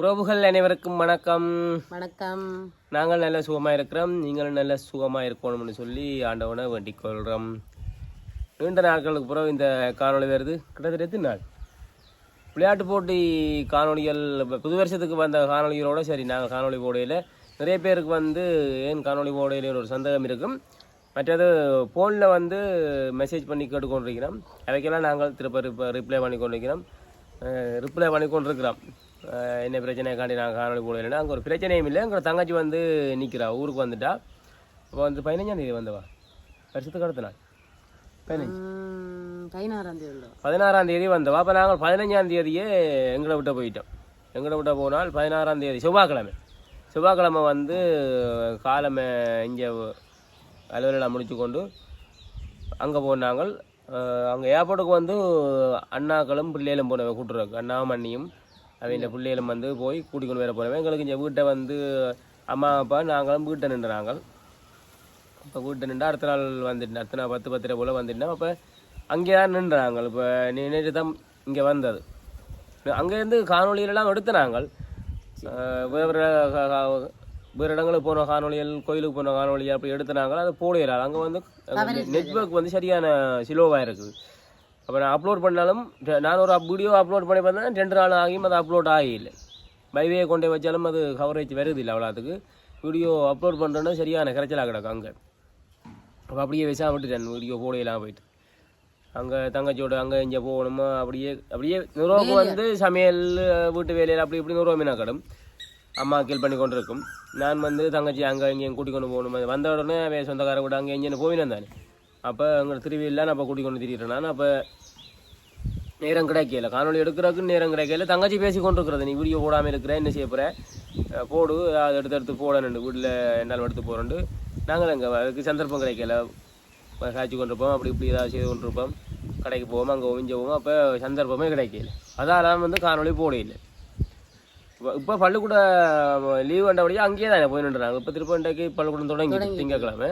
உறவுகள் அனைவருக்கும் வணக்கம். வணக்கம். நாங்கள் நல்ல சுகமாக இருக்கிறோம். நீங்களும் நல்ல சுகமாக இருக்கணும்னு சொல்லி ஆண்டவனை வேண்டிக் கொள்கிறோம் நீண்ட நாட்களுக்கு பிறகு இந்த காணொளி வருது. கிட்டத்தட்ட எத்தனை நாள்? விளையாட்டு போட்டி காணொளிகள் இப்ப புது வருஷத்துக்கு வந்த காணொளிகளோட சரி நாங்கள் காணொளி போடையில் நிறைய பேருக்கு வந்து ஏன் காணொளி போடையில் ஒரு சந்தேகம் இருக்கும். மற்றது ஃபோனில் வந்து மெசேஜ் பண்ணி கேட்டுக்கொண்டிருக்கிறோம். அவைக்கெல்லாம் நாங்கள் திருப்ப ரிப்ளை பண்ணி கொண்டிருக்கிறோம் ரிப்ளை பண்ணி கொண்டிருக்கிறோம் என்ன பிரச்சனைக்காண்டி நாங்கள் காணொலி போடலைன்னா அங்கே ஒரு பிரச்சனையும் இல்லை. எங்கள் தங்கச்சி வந்து நிற்கிறா ஊருக்கு வந்துட்டா. அப்போ வந்து பதினஞ்சாம் தேதி வந்தவா? வருஷத்துக்கு அடுத்த நாள். பதினஞ்சு. பதினாறாம் தேதி பதினாறாம் தேதி வந்தவா. அப்போ நாங்கள் பதினஞ்சாம் தேதியே எங்களை விட்ட போயிட்டோம். எங்களை விட்ட போனால் பதினாறாம் தேதி செவ்வாய்க்கிழமை. செவ்வாய்க்கிழமை வந்து காலமே இங்கே அலுவலகம் முடிச்சு கொண்டு அங்கே போனாங்க அங்கே ஏர்போர்ட்டுக்கு வந்து அண்ணாக்களும் பிள்ளைகளும் போனவன் கூட்டுறாங்க அண்ணாவும் அண்ணியும் அவங்க பிள்ளைகளும் வந்து போய் கூட்டிக் கொண்டு வர போனவன் எங்களுக்கு இங்கே வீட்டை வந்து அம்மா அப்பா நாங்களும் வீட்டை நின்றுறாங்க இப்போ வீட்டை நின்று அடுத்த நாள் வந்துட்டேன் அடுத்த நாள் பத்து பத்திரை போல் வந்துட்டேன் அப்போ அங்கே தான் நின்றாங்க. இப்போ நேற்று தான் இங்கே வந்தது. அங்கேருந்து காணொலிகளெல்லாம் எடுத்து நாங்கள் வேறு வேறு இடங்களுக்கு போன காணொலிகள் கோயிலுக்கு போன காணொலி அப்படி எடுத்துனாங்க. அது போடையில அங்கே வந்து நெட்வொர்க் வந்து சரியான சிலோவாக இருக்குது. அப்போ நான் அப்லோட் பண்ணாலும் நான் ஒரு வீடியோ அப்லோட் பண்ணி பார்த்தேன் ரெண்டு நாள் ஆகியும் அது அப்லோட் ஆகியில்லை பைவே கொண்டு வச்சாலும் அது கவரேஜ் வருது இல்லை அவ்வளோத்துக்கு வீடியோ அப்லோட் பண்ணுறேன்னா சரியான கரைச்சலாக கிடக்கு அங்கே. அப்போ அப்படியே விஷம் விட்டுட்டேன் வீடியோ போடையெல்லாம் போயிட்டு. அங்கே தங்கச்சியோட அங்கே இங்கே போகணுமா அப்படியே அப்படியே நுரோவுக்கு வந்து சமையல் வீட்டு வேலையில் அப்படி இப்படி நுருவ மீனாக்கடும் அம்மா கீழ் பண்ணி கொண்டு இருக்கும் நான் வந்து தங்கச்சி அங்கே இங்கேயும் கூட்டிக் கொண்டு போகணும் வந்த உடனே சொந்தக்கார விட அங்கே இங்கேன்னு போயினேன் தானே. அப்போ அங்கே திருவிழா நான் அப்போ கூட்டிக் கொண்டு நான் அப்போ நேரம் கிடைக்கல. காணொலி எடுக்கிறதுக்கு நேரம் கிடைக்கல. தங்கச்சி பேசி கொண்டு இருக்கிறது நீ வீடியோ போடாமல் இருக்கிற என்ன செய்ய போகிற போடு அதை எடுத்து எடுத்து போடணுண்டு வீட்டில் என்னாலும் எடுத்து போகிறோண்டு நாங்கள் அங்கே அதுக்கு சந்தர்ப்பம் கிடைக்கல. காய்ச்சி கொண்டிருப்போம். அப்படி இப்படி ஏதாவது செய்து கொண்டிருப்போம். கடைக்கு போவோம் அங்கே ஒழிஞ்சு போவோம் அப்போ சந்தர்ப்பமே கிடைக்கல. அதால வந்து காணொலி போடையில இப்போ இப்போ பள்ளிக்கூட லீவ் வந்தபடியே அங்கேயே தானே போய் நின்றுறாங்க. இப்போ திருப்ப இன்றைக்கு பள்ளிக்கூடம் தொடங்கி. திங்கக்கிழமை.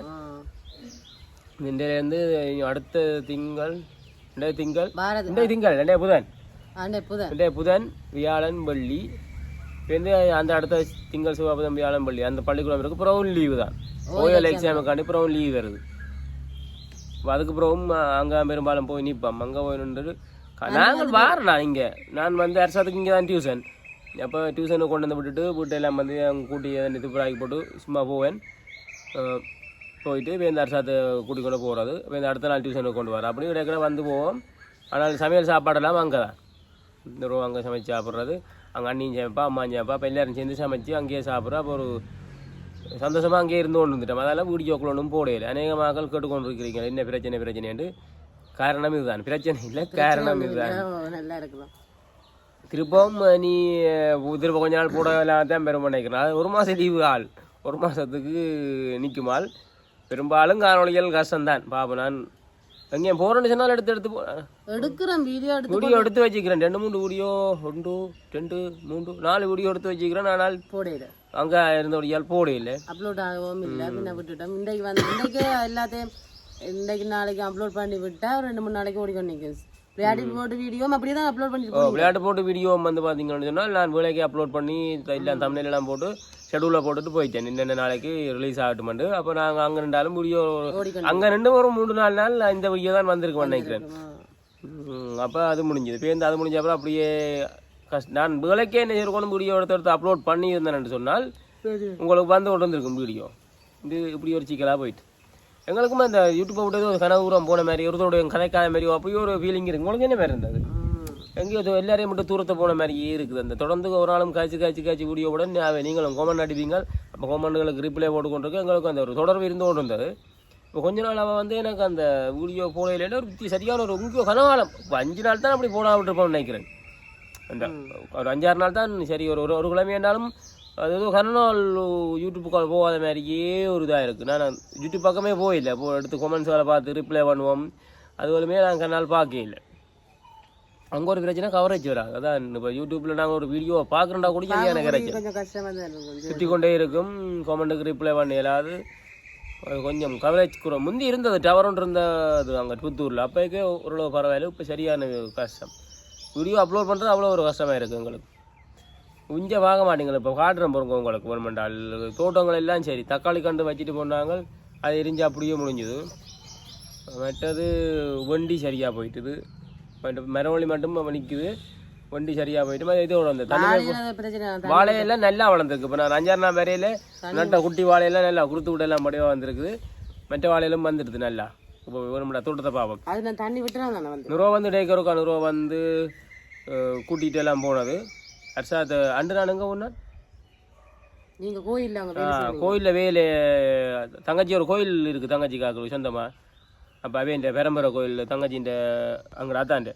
இன்றையிலேருந்து அடுத்த திங்கள் இன்றைய திங்கள் இன்றைய திங்கள் இன்றைய புதன் ஆண்டே புதன் வியாழன் வெள்ளி வந்து அந்த அடுத்த திங்கள் செவ்வாய் புதன் வியாழன் வெள்ளி அந்த பள்ளிக்கூடம் இருக்கு அப்புறம் லீவு தான் ஓயல் எக்ஸாமுக்காண்டி அப்புறம் லீவ் வருது அதுக்கு அப்புறம் அங்கே பெரும்பாலும் போய் நிற்போம் அங்கே போய் நின்று நாங்கள் வாரண்ணா இங்கே நான் வந்து அரசாத்துக்கு இங்கே தான் டியூஷன் அப்போ டியூஷனுக்கு கொண்டு வந்து விட்டுட்டு வீட்டெல்லாம் வந்து அங்கே கூட்டி இது புறாக்கி போட்டு சும்மா போவேன் போயிட்டு வேந்தார் சாத்து கூட்டிக்கொண்டு கொண்டு போகிறது வேந்த இந்த அடுத்த நாள் டியூஷனுக்கு கொண்டு வர அப்படி ரெகுலராக வந்து போவோம். ஆனால் சமையல் சாப்பாடெல்லாம் அங்கே தான் இந்த ரூபா அங்கே சமைச்சு சாப்பிட்றது. அங்கே அண்ணியும் சமைப்பா அம்மாவும் சமைப்பா. இப்போ எல்லாரும் சேர்ந்து சமைச்சு அங்கேயே சாப்பிட்றோம் அப்போ ஒரு சந்தோஷமாக அங்கேயே இருந்து கொண்டு வந்துட்டோம். அதெல்லாம் வீடியோக்கள் ஒன்றும் போடையில அநேக மக்கள் கேட்டுக்கொண்டு இருக்கிறீங்க என்ன பிரச்சனை பிரச்சனைன்ட்டு. காரணம் இதுதான். பிரச்சனை இல்லை காரணம் இதுதான். நல்லா இருக்கலாம் திருப்பவும் நீ திருப்ப கொஞ்ச நாள் போட தான் பெருமை நினைக்கிறேன். அது ஒரு மாதம் லீவு ஆள். ஒரு மாதத்துக்கு நிற்கும் ஆள் பெரும்பாலும் காணொலிகள் கஷ்டம்தான். பாப்போம் நான் எங்கேயும் போகிறேன்னு சொன்னால் எடுத்து எடுத்து போ எடுக்கிறேன் வீடியோ எடுத்து வீடியோ எடுத்து வச்சுக்கிறேன். ரெண்டு மூணு வீடியோ ஒன்று ரெண்டு மூன்று நாலு வீடியோ எடுத்து வச்சுக்கிறேன். ஆனால் போடையில அங்கே இருந்தபடியால் போட இல்லை அப்லோட் ஆகவும் இல்லை. பின்ன விட்டுட்டோம். இன்றைக்கு வந்து இன்றைக்கு எல்லாத்தையும் இன்றைக்கு நாளைக்கு அப்லோட் பண்ணி விட்டா ரெண்டு மூணு நாளைக்கு ஓடிக்கொண்டு நிற்கும் விளையாடி போட்டு வீடியோ அப்படியே தான் அப்லோட் பண்ணிட்டு விளையாட்டு போட்டு வீடியோ வந்து பார்த்தீங்கன்னு சொன்னால் நான் வேலைக்கு அப்லோட் பண்ணி எல்லாம் தமிழ்ல எல்லாம் போட்டு ஷெடியூலில் போட்டுட்டு போயிட்டேன். இன்னென்ன நாளைக்கு ரிலீஸ் ஆகட்டுமெண்டு அப்போ நாங்கள் அங்கே நின்றாலும் வீடியோ அங்கே நின்று ஒரு மூணு நாலு நாள் இந்த வீடியோ தான் வந்திருக்கேன் நினைக்கிறேன். அப்போ அது முடிஞ்சது. இப்போ அது முடிஞ்ச அப்புறம் அப்படியே கஷ்ட நான் வேலைக்கே என்ன இருக்கணும் வீடியோ எடுத்து எடுத்து அப்லோட் பண்ணியிருந்தேன்னு சொன்னால் உங்களுக்கு வந்து கொண்டு வந்திருக்கும் வீடியோ. இது இப்படி ஒரு சிக்கலாக போயிட்டு. எங்களுக்குமே இந்த யூடியூப்பை விட்டது ஒரு கனவுரம் போன மாதிரி ஒருத்தருடைய கதைக்காத மாதிரி அப்படியே ஒரு ஃபீலிங் இருக்கு. உங்களுக்கு என்ன மாதிரி இருந்தது? எங்கேயோ எல்லாரையும் மட்டும் தூரத்தை போன மாதிரியே இருக்குது. அந்த தொடர்ந்து ஒரு நாளும் காய்ச்சி காய்ச்சி காய்ச்சி வீடியோ உடன் நீங்களும் கோமண்ட் அடிப்பீங்க அப்போ கோமண்டுகளுக்கு ரிப்ளை போட்டு கொண்டிருக்கு எங்களுக்கு அந்த ஒரு தொடர்பு இருந்து கொண்டு இருந்தது இப்போ கொஞ்ச நாள் அவன் வந்து எனக்கு அந்த வீடியோ போடையில ஒரு சரியான ஒரு முக்கிய கனகாலம். இப்போ அஞ்சு நாள் தான் அப்படி போடாம விட்டுருப்போம்னு நினைக்கிறேன். அந்த ஒரு அஞ்சாறு நாள் தான் சரி ஒரு ஒரு ஒரு கிழமை என்றாலும் அது ஏதோ கனநாள் யூடியூப் கால் போகாத மாதிரியே ஒரு இதாக இருக்குது நான் யூடியூப் பக்கமே போயில்லை போ எடுத்து கொமெண்ட்ஸ் வேலை பார்த்து ரிப்ளை பண்ணுவோம். அது போலுமே நான் கண்ணால் பார்க்க இல்லை. அங்கே ஒரு பிரச்சனை கவரேஜ் வராது அதான் இப்போ யூடியூப்பில் நாங்கள் ஒரு வீடியோ பார்க்குறோண்டா கூட சரியான கிடைக்கும் சுற்றி கொண்டே இருக்கும் கமெண்ட்டுக்கு ரிப்ளை பண்ண இயலாது. கொஞ்சம் கவரேஜ் குறை முந்தி இருந்தது டவர் ஒன்று இருந்தது அங்கே புத்தூரில். அப்போக்கே ஓரளவு பரவாயில்ல இப்போ சரியான கஷ்டம். வீடியோ அப்லோட் பண்ணுறது அவ்வளோ ஒரு கஷ்டமாக இருக்குது எங்களுக்கு. இஞ்ச வாங்க மாட்டீங்களா இப்போ காட்டுறேன் பாருங்க உங்களுக்கு வேணுமெண்டால் தோட்டங்கள் எல்லாம் சரி. தக்காளி கண்டு வச்சுட்டு போனாங்க அது எரிஞ்சு அப்படியே முடிஞ்சுது. மற்றது வண்டி சரியாக போயிட்டுது. மற்ற மரவள்ளி மட்டும் நிற்குது வண்டி சரியாக போயிட்டு இதோட வந்து தண்ணி. வாழையெல்லாம் நல்லா வளர்ந்துருக்கு. இப்போ நான் அஞ்சாறு நாள் வரையில நட்ட குட்டி வாழையெல்லாம் நல்லா குருத்து விட எல்லாம் முடிவாக வந்திருக்குது. மற்ற வாழையெல்லாம் வந்துடுது நல்லா. இப்போ வேணும்டா தோட்டத்தை பார்ப்போம். தண்ணி விட்டுறேன் தானே வந்து டேக்கருக்கா நுருவா வந்து அஹ், கூட்டிட்டு எல்லாம் போனது. அர்ஷாத் அண்டு நான் எங்கே ஒன்று நீங்க கோயில்ல. கோயிலில் வேலை தங்கச்சி ஒரு கோயில் இருக்குது தங்கச்சி காக்கு சொந்தமாக அப்போ அவையின் பெரம்பரை கோயில் தங்கச்சின்ற அங்கே அத்தாண்ட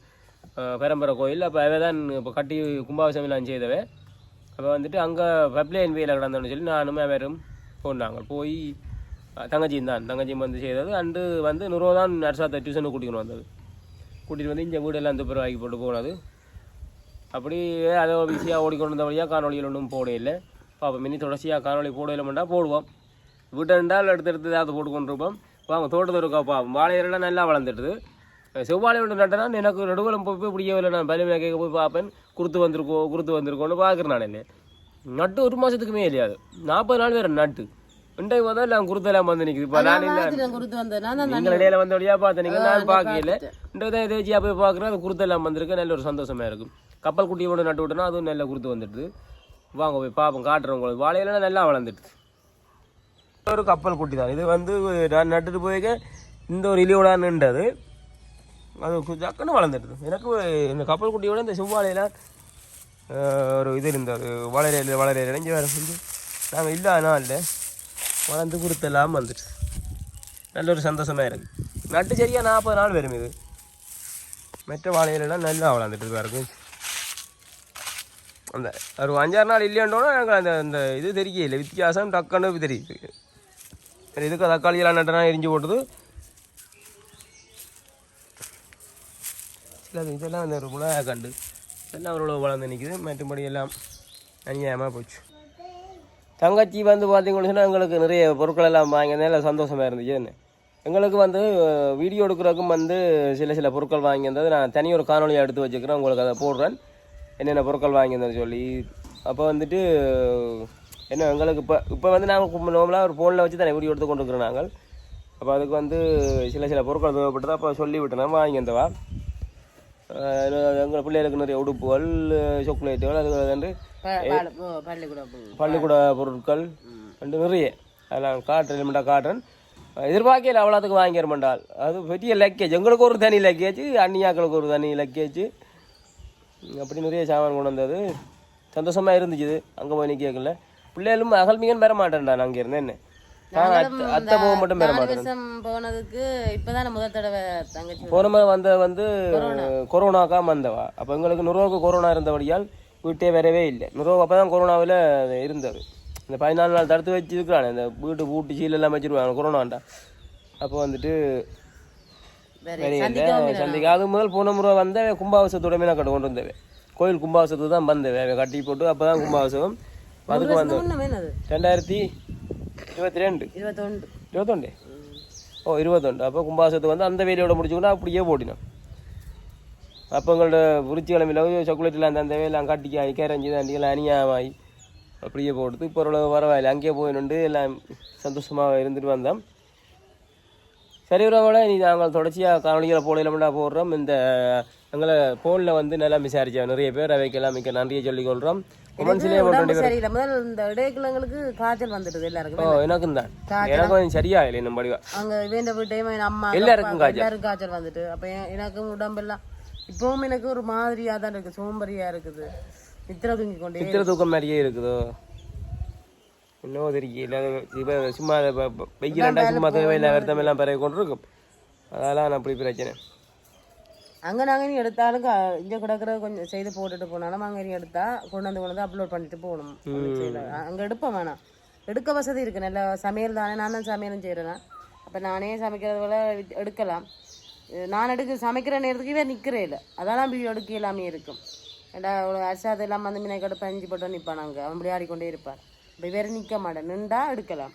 பெரம்பரை கோயில் அப்போ அவை தான் இப்போ கட்டி கும்பாபிஷேகம் எல்லாம் செய்தவை. அப்போ வந்துட்டு அங்கே பப்ளைன் வேலை கிடந்தோன்னு சொல்லி நானும் அவரும் போனாங்க போய் தங்கச்சியும் தான் தங்கச்சியும் வந்து செய்தது. அண்டு வந்து நுருவா தான் நர்சாத்த டியூஷனுக்கு கூட்டிக்கணும் வந்தது. கூட்டிகிட்டு வந்து இங்கே வீடெல்லாம் துப்புரவாக்கி போட்டு போனது. அப்படி அதை பிஸியாக ஓடிக்கொண்டு வந்த வழியாக காணொலிகள் ஒன்றும் போட இல்லை பாப்பா மினி தொடர்ச்சியாக காணொலி போடலாம்டா போடுவோம். வீட்டை இருந்தால் எடுத்து எடுத்து ஏதாவது போட்டு கொண்டிருப்போம் வாங்க தோட்டத்தில் இருக்கா பார்ப்போம் வாழையெல்லாம் நல்லா வளர்ந்துட்டுது செவ்வாழை ஒன்று நட்டனா எனக்கு நடுவலம் போய் போய் பிடிக்கவில்லை நான் பலிமையாக கேட்க போய் பார்ப்பேன். குருத்து வந்திருக்கோ குருத்து வந்திருக்கோன்னு பார்க்குறேன் நான். என்ன நட்டு ஒரு மாதத்துக்குமே இல்லையாது. நாற்பது நாள் வேறு நட்டு. இன்றைக்கு பார்த்தா நான் குருத்தெல்லாம் வந்து நிற்குது இப்போ நான் இல்லை. நீங்கள் இடையில வந்தபடியாக பார்த்தீங்க நான் பார்க்கல. இன்றைக்கு தான் தேய்ச்சியாக போய் பார்க்குறேன். அது குருத்தெல்லாம் வந்திருக்கு. நல்ல ஒரு சந்தோஷமா இருக்கும். கப்பல் குட்டியோட நட்டு விட்டோன்னா அதுவும் நல்ல குருத்து வந்துடுது. வாங்க போய் பார்ப்போம் காட்டுறோம் உங்களுக்கு. வாழையெல்லாம் நல்லா வளர்ந்துடுது. ஒரு கப்பல் குட்டி தான் இது வந்து நான் நட்டுட்டு போய்க்க இந்த ஒரு இலியோட நின்றது. அது கு- டக்குன்னு வளர்ந்துடுது. எனக்கு இந்த கப்பல் குட்டியோட இந்த செவ்வாழையில் ஒரு இது இருந்தது. வளரையில் வளரையில் இணைஞ்சு வேறு செஞ்சு. நாங்கள் இல்லை இல்லை வளர்ந்து குருத்தெல்லாம் வந்துட்டு நல்ல ஒரு சந்தோஷமாக இருக்கு. நட்டு சரியாக நாற்பது நாள் வரும் இது. மற்ற வாழையிலலாம் நல்லா வளர்ந்துட்டு இருக்கும் அந்த ஒரு அஞ்சாறு நாள் இல்லையாண்டோன்னா எனக்கு அந்த அந்த இது தெரியல வித்தியாசம் டக்குன்னு தெரியுது. சரி இதுக்கு தக்காளியெல்லாம் நட்டனா எரிஞ்சு போட்டது. சில இதெல்லாம் அந்த மிளகா கண்டு இதெல்லாம் அவரோட வளர்ந்து நிற்கிது மற்றபடி எல்லாம் அநியாயமாக போச்சு. தங்கச்சி வந்து பார்த்தீங்கன்னு சொன்னால் எங்களுக்கு நிறைய பொருட்கள் எல்லாம் வாங்கினதால சந்தோஷமாக இருந்துச்சு. என்ன? எங்களுக்கு வந்து வீடியோ எடுக்கிறதுக்கும் வந்து சில சில பொருட்கள் வாங்கியிருந்தது நான் தனியொரு ஒரு காணொலியாக எடுத்து வச்சுக்கிறேன். உங்களுக்கு அதை போடுறேன். என்னென்ன பொருட்கள் வாங்கியிருந்தேன்னு சொல்லி. அப்போ வந்துட்டு என்ன எங்களுக்கு இப்போ இப்போ வந்து நாங்கள் நார்மலாக ஒரு ஃபோனில் வச்சு தானே வீடியோ எடுத்து கொண்டு இருக்கிறோம் நாங்கள். அப்போ அதுக்கு வந்து சில சில பொருட்கள் தேவைப்பட்டது அப்போ சொல்லி விட்டேன். வாங்கியிருந்தவா எங்கள் பிள்ளைகளுக்கு நிறைய உடுப்புகள் சாக்லேட்டுகள் அது வந்து. பள்ளிக்கூட பொருட்கள் ரெண்டு நிறைய. அதெல்லாம் காட்டுறேன் லிமிட்டாக காட்டுறேன் எதிர்பார்க்கல அவ்வளோத்துக்கு வாங்கிட மாட்டாள் அது பெரிய லக்கேஜ் எங்களுக்கு ஒரு தனி லக்கேஜ் அண்ணியாக்களுக்கு ஒரு தனி லக்கேஜ் அப்படி நிறைய சாமான் கொண்டு வந்தது. சந்தோஷமாக இருந்துச்சு அங்கே போய் நிற்கல பிள்ளைகளும் அகல்மிகன் பெற மாட்டேன்டா நான் அங்கே இருந்தேன் என்ன நான் அத்தை அத்தை போக மட்டும் பெற மாட்டேன் போனதுக்கு இப்பதான் முதல் தடவை தங்கச்சி போன மாதிரி வந்த வந்து கொரோனாக்கா வந்தவா. அப்போ எங்களுக்கு நுரோவுக்கு கொரோனா இருந்தபடியால் வீட்டே வரவே இல்லை. நுரோவு அப்போ தான் கொரோனாவில் இருந்தது. இந்த பதினாலு நாள் தடுத்து வச்சிருக்கிறானே இந்த வீட்டு பூட்டி சீல் எல்லாம் வச்சிருவாங்க கொரோனாண்டா அப்போ வந்துட்டு சந்திக்கு அது முதல் போன முறை வந்த கும்பாபிஷத்தோட மீனா கட்டு கொண்டு வந்தவே கோயில் கும்பாபிஷத்துக்கு தான் வந்தவே கட்டி போட்டு அப்போ தான் கும்பாபிஷம் முன்ன என்னது ரெண்டாயிரத்தி இருபத்தி ரெண்டு இருபத்தொண்டு இருபத்தொண்டு ஓ இருபத்தொண்டு அப்போ கும்பாசத்துக்கு வந்து அந்த வேலையோட முடிச்சுக்கணும் அப்படியே போட்டினோம் அப்போ எங்களோட விருச்சி கிழமையில் சாக்லேட்லாம் அந்த அந்த வேலையெல்லாம் கட்டிக்கு ஆகி கரைஞ்சி தாண்டி எல்லாம் அநியாயமாகி அப்படியே போடுது இப்போ ஓரளவு பரவாயில்ல அங்கேயே போயினுண்டு எல்லாம் சந்தோஷமாக இருந்துட்டு வந்தோம் சரி உறவோட நீ நாங்கள் தொடர்ச்சியாக காணொலிகளை போடலாம்டா போடுறோம் இந்த எங்களை ஃபோனில் வந்து நல்லா விசாரிச்சோம் நிறைய பேர் அவைக்கெல்லாம் மிக்க நன்றியை சொல்லிக் கொள்கிறோம் கமெண்ட்ஸ்லேயே உடம்பு சரியில்லை? முதல் இந்த இடைக்கிழங்களுக்கு காய்ச்சல் வந்துடுது ஓ எல்லாருக்கும் எனக்கும் தான். எனக்கும் கொஞ்சம் சரியா இல்லை படிவா. அங்க வேண்ட அம்மா எல்லாருக்கும் காய்ச்சல். வந்துட்டு. அப்ப எனக்கும் உடம்பெல்லாம் இப்பவும் எனக்கு ஒரு மாதிரியா தான் இருக்கு சோம்பறியா இருக்குது. நித்திர தூங்கி கொண்டே தூக்கம் மாதிரியே இருக்குதோ? இன்னும் தெரியல. இப்போ சும்மா வெயிலண்டா சும்மா தேவையில்லை வருத்தம் எல்லாம் பிறகு கொண்டு இருக்கும் அதெல்லாம் அப்படி பிரச்சனை. அங்க நாங்க நீ எடுத்தாலும் இங்க கிடக்குற கொஞ்சம் செய்து போட்டுட்டு போனாலும் அங்க நீ எடுத்தா கொண்டு வந்து கொண்டு வந்து அப்லோட் பண்ணிட்டு போகணும். அங்க எடுப்பேன் வேணாம். எடுக்க வசதி இருக்கு. நல்ல சமையல் தானே. நான் தான் சமையலும் செய்யறேன் அப்ப நானே சமைக்கிறது போல எடுக்கலாம். நான் எடுக்க சமைக்கிற நேரத்துக்கு இவன் நிக்கிறே இல்லை. அதெல்லாம் வீடியோ எடுக்க எல்லாமே இருக்கும். ஒரு அரிசாத எல்லாம் வந்து மினக்கடை பஞ்சு போட்டு நிற்பான் அங்கே. அவன் இப்படி ஆடிக்கொண்டே இருப்பார் இப்போ இவர் நிற்க மாட்டேன். நின்றா எடுக்கலாம்.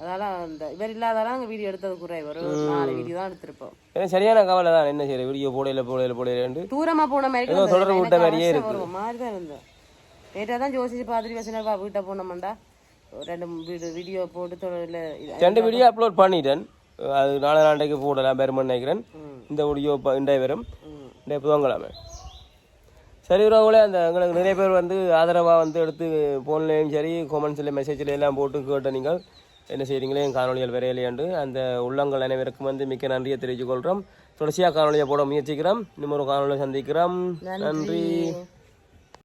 அதெல்லாம் இந்த இவர் இல்லாதாலாம் அங்கே வீடியோ எடுத்தது குறைவு ஒரு நாலு வீடியோ தான் எடுத்திருப்போம். ஏன்னா சரியான கவலை தான் என்ன செய்யற வீடியோ போடையில போடையில போடையிலண்டு தூரமா போன மாதிரி தொடர்பு விட்ட மாதிரியே இருக்கு. மாதிரி தான் இருந்தேன் லேட்டாக தான் யோசிச்சு பார்த்துட்டு வச்சுனா வீட்டை போனோம்டா ரெண்டு வீடு வீடியோ போட்டு தொழில ரெண்டு வீடியோ அப்லோட் பண்ணிட்டேன். அது நாலு நாளைக்கு போடலாம் பெருமன் நினைக்கிறேன். இந்த வீடியோ இன்றைய வரும். இன்றைய புதன்கிழமை. சரி உறவுகளே அந்த எங்களுக்கு நிறைய பேர் வந்து ஆதரவாக வந்து எடுத்து ஃபோன்லேயும் சரி கொமெண்ட்ஸில் மெசேஜில் எல்லாம் போட்டு கேட்ட நீங்கள். என்ன செய்கிறீங்களே என் காணொலிகள் வரையிலேண்டு அந்த உள்ளங்கள் அனைவருக்கும் வந்து மிக்க நன்றியை தெரிவித்துக் கொள்கிறோம். தொடர்ச்சியாக காணொலியை போட முயற்சிக்கிறோம். இன்னும் ஒரு காணொலியை சந்திக்கிறோம். நன்றி.